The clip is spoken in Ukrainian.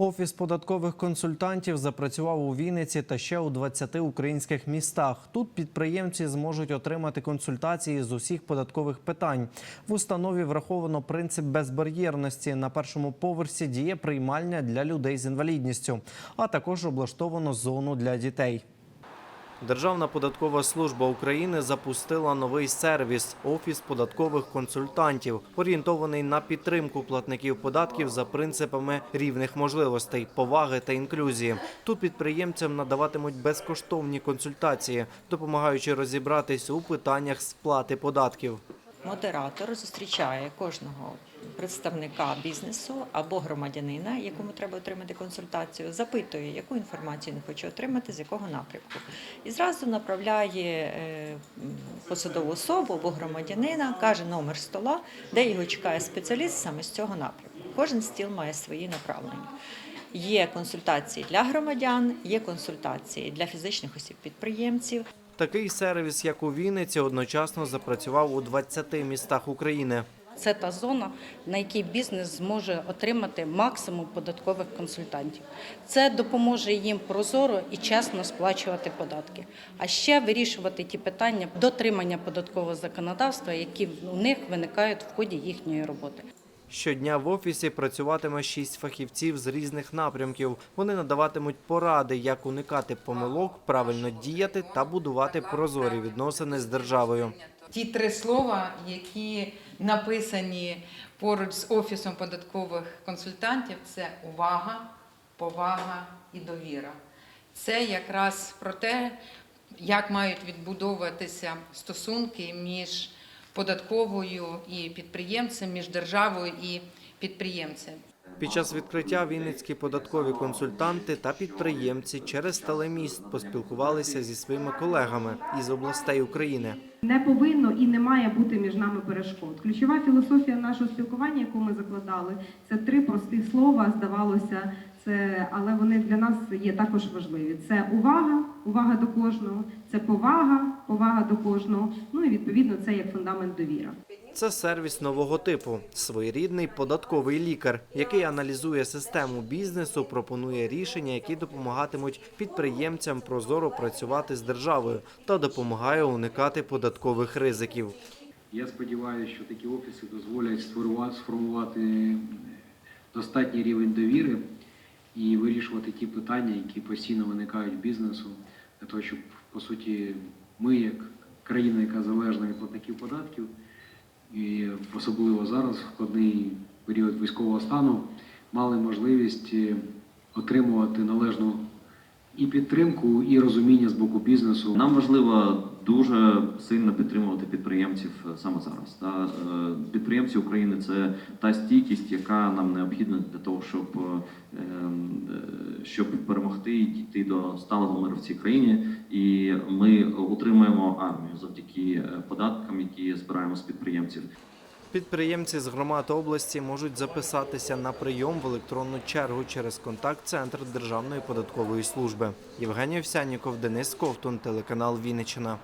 Офіс податкових консультантів запрацював у Вінниці та ще у 20 українських містах. Тут підприємці зможуть отримати консультації з усіх податкових питань. В установі враховано принцип безбар'єрності. На першому поверсі діє приймальня для людей з інвалідністю, а також облаштовано зону для дітей. Державна податкова служба України запустила новий сервіс Офіс податкових консультантів, орієнтований на підтримку платників податків за принципами рівних можливостей, поваги та інклюзії. Тут підприємцям надаватимуть безкоштовні консультації, допомагаючи розібратись у питаннях сплати податків. Модератор зустрічає кожного представника бізнесу або громадянина, якому треба отримати консультацію, запитує, яку інформацію він хоче отримати, з якого напрямку, і зразу направляє е, посадову особу або громадянина, каже номер стола, де його чекає спеціаліст саме з цього напрямку. Кожен стіл має свої направлення. Є консультації для громадян, є консультації для фізичних осіб-підприємців. Такий сервіс, як у Вінниці, одночасно запрацював у 20 містах України. Це та зона, на якій бізнес зможе отримати максимум податкових консультантів. Це допоможе їм прозоро і чесно сплачувати податки, а ще вирішувати ті питання дотримання податкового законодавства, які у них виникають в ході їхньої роботи. Щодня в офісі працюватиме шість фахівців з різних напрямків. Вони надаватимуть поради, як уникати помилок, правильно діяти та будувати прозорі відносини з державою. Ті три слова, які написані поруч з офісом податкових консультантів, це увага, повага і довіра. Це якраз про те, як мають відбудовуватися стосунки між податковою і підприємцем, між державою і підприємцем. Під час відкриття вінницькі податкові консультанти та підприємці через телеміст поспілкувалися зі своїми колегами із областей України. Не повинно і не має бути між нами перешкод. Ключова філософія нашого спілкування, яку ми закладали, це три простих слова. Здавалося, це але вони для нас є також важливі. Це увага, увага до кожного, це повага, повага до кожного. Ну і відповідно це як фундамент довіра. Це сервіс нового типу, своєрідний податковий лікар, який аналізує систему бізнесу, пропонує рішення, які допомагатимуть підприємцям прозоро працювати з державою та допомагає уникати податкових ризиків. Я сподіваюся, що такі офіси дозволять сформувати достатній рівень довіри і вирішувати ті питання, які постійно виникають бізнесу, для того, щоб по суті ми, як країна, яка залежна від платників податків, і особливо зараз, в складний період військового стану, мали можливість е, отримувати належну і підтримку, і розуміння з боку бізнесу. Нам важливо дуже сильно підтримувати підприємців е, саме зараз. Та е, підприємці України це та стійкість, яка нам необхідна для того, щоб, е, е, щоб перемогти і дійти до сталого миру в цій країні. І ми утримуємо армію завдяки податкам, які збираємо з підприємців. Підприємці з громад області можуть записатися на прийом в електронну чергу через контакт-центр Державної податкової служби. Євгеній Овсянніков, Денис Ковтун, телеканал Вінниччина.